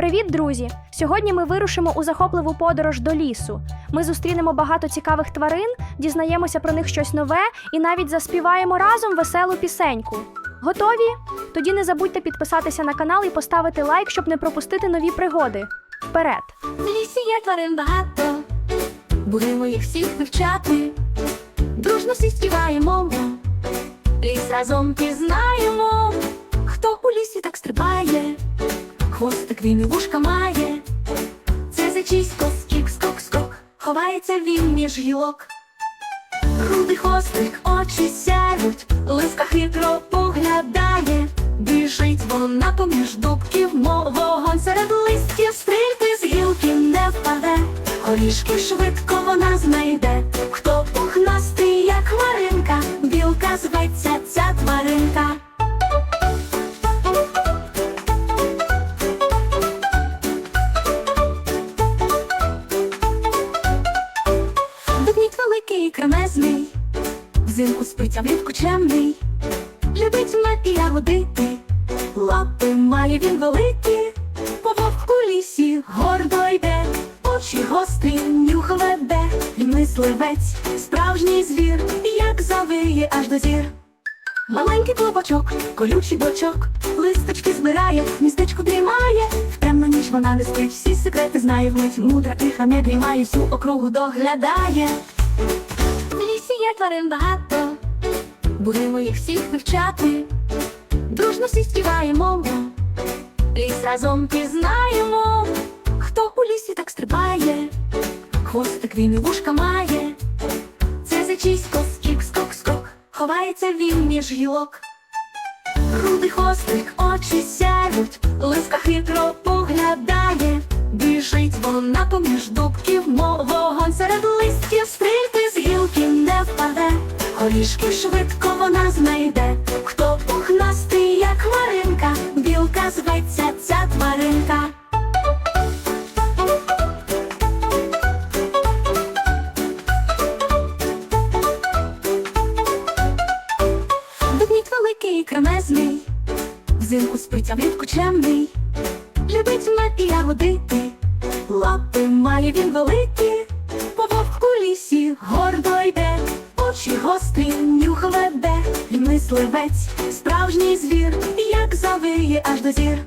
Привіт, друзі! Сьогодні ми вирушимо у захопливу подорож до лісу. Ми зустрінемо багато цікавих тварин, дізнаємося про них щось нове і навіть заспіваємо разом веселу пісеньку. Готові? Тоді не забудьте підписатися на канал і поставити лайк, щоб не пропустити нові пригоди. Вперед! В лісі є тварин багато, будемо їх всіх вивчати. Дружно всі співаємо, ліс разом пізнаємо. Хто у лісі так стрибає, хвостик він і вушка має. Це зачисько, скік, скок, скок, ховається він між гілок. Рудий хвостик, очі сяють, лиска хитро поглядає. Біжить вона поміж дубків, мов вогонь серед листів, стрільти з гілки не впаде. Горішки швидко вона знайде. Хто пухнастий, як хмаринка, білка зветься ця взимку спить, а влітку чемний, любить мед і ягодити, лапи має він великі, по вовку лісі гордо йде, очі гострі, нюх веде, він мисливець, справжній звір, як завиє аж до зір. Маленький клубочок, колючий бочок, листочки збирає, містечко дрімає, в темну ніч вона не спить, всі секрети знає вмить, мудра тиха не дрімає, всю округу доглядає. Тварин багато, будемо їх всіх вивчати, дружно всі співаємо, ліс разом пізнаємо, хто у лісі так стрибає, хвостик він і вушка має. Це зачисько, скік, скок, скок, ховається він між гілок. Рудий хвостик, очі сяють, лиска хитро поглядає, біжить вона поміж дубків, мов вогонь серед листів, стрільти горішки швидко вона знайде, хто пухнастий, як хмаринка, білка зветься ця тваринка. Ведмідь великий і кремезний, взимку спить, влітку чемний, любить мед і ягодити, лапи має він великі, по вовку лісі гордо йде, очі гострі, нюх веде, він мисливець, справжній звір, як завиє аж до зір.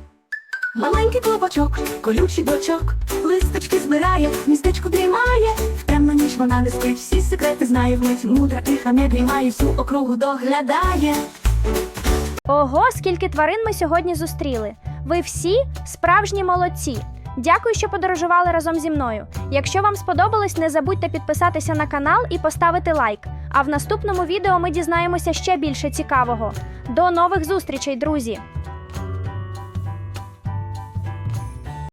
Маленький клубочок, колючий бочок, листочки збирає, містечко дрімає, в темну ніч вона не спить, всі секрети знає вмить, мудра тиха не дрімає, всю округу доглядає. Ого, скільки тварин ми сьогодні зустріли! Ви всі справжні молодці! Дякую, що подорожували разом зі мною. Якщо вам сподобалось, не забудьте підписатися на канал і поставити лайк. А в наступному відео ми дізнаємося ще більше цікавого. До нових зустрічей, друзі!